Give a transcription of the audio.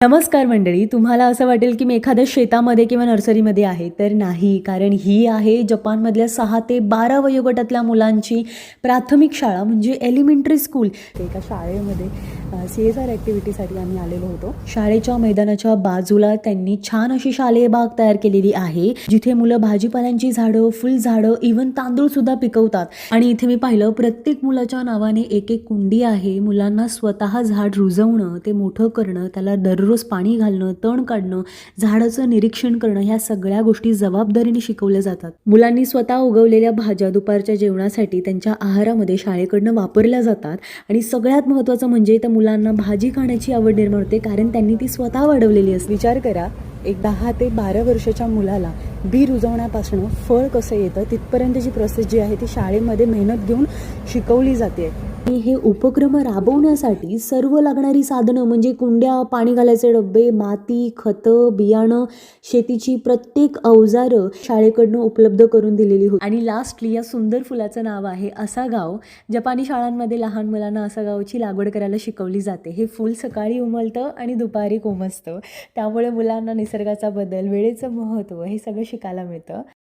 नमस्कार मंडळी तुम्हाला असं वाटेल की मी एखाद्या शेतामध्ये किंवा नर्सरीमध्ये आहे तर नाही कारण ही आहे जपानमधल्या सहा ते बारा वयोगटातल्या मुलांची प्राथमिक शाळा म्हणजे एलिमेंटरी स्कूल एका शाळेमध्ये सी एस आर ॲक्टिव्हिटीसाठी आम्ही आलेलो होतो. शाळेच्या मैदानाच्या बाजूला त्यांनी छान अशी शालेय बाग तयार केलेली आहे जिथे मुलं भाजीपाल्यांची झाडं फुलझाडं इव्हन तांदूळ सुद्धा पिकवतात. आणि इथे मी पाहिलं प्रत्येक मुलाच्या नावाने एक एक कुंडी आहे. मुलांना स्वतः झाड रुजवणं ते मोठं करणं त्याला दररोज पाणी घालणं तण काढणं झाडाचं निरीक्षण करणं ह्या सगळ्या गोष्टी जबाबदारीने शिकवल्या जातात. मुलांनी स्वतः उगवलेल्या भाज्या दुपारच्या जेवणासाठी त्यांच्या आहारामध्ये शाळेकडनं वापरल्या जातात. आणि सगळ्यात महत्त्वाचं म्हणजे त्या मुलांना भाजी खाण्याची आवड निर्माण होते कारण त्यांनी ती स्वतः वाढवलेली असते. विचार करा एक दहा ते बारा वर्षाच्या मुलाला बी रुजवण्यापासून फळ कसं येतं तिथपर्यंतची प्रोसेस जी आहे ती शाळेमध्ये मेहनत घेऊन शिकवली जाते. आणि हे उपक्रम राबवण्यासाठी सर्व लागणारी साधनं म्हणजे कुंड्या पाणी घालायचे डबे माती खतं बियाणं शेतीची प्रत्येक अवजारं शाळेकडनं उपलब्ध करून दिलेली होती. आणि लास्टली या सुंदर फुलाचं नाव आहे असा गाव. जपानी शाळांमध्ये लहान मुलांना असा गावची लागवड करायला शिकवली जाते. हे फूल सकाळी उमलतं आणि दुपारी कोमसतं त्यामुळे मुलांना निसर्गाचा बदल वेळेचं महत्त्व हे सगळं शिकायला मिळतं.